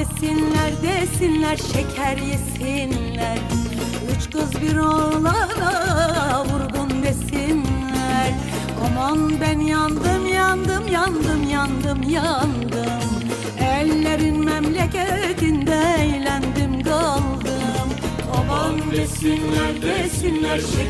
desinler desinler, şeker yesinler. Üç kız bir oğlana vurgun desinler. Aman ben yandım yandım yandım yandım yandım. Ellerin memleketinde eğlendim kaldım Aman desinler desinler şeker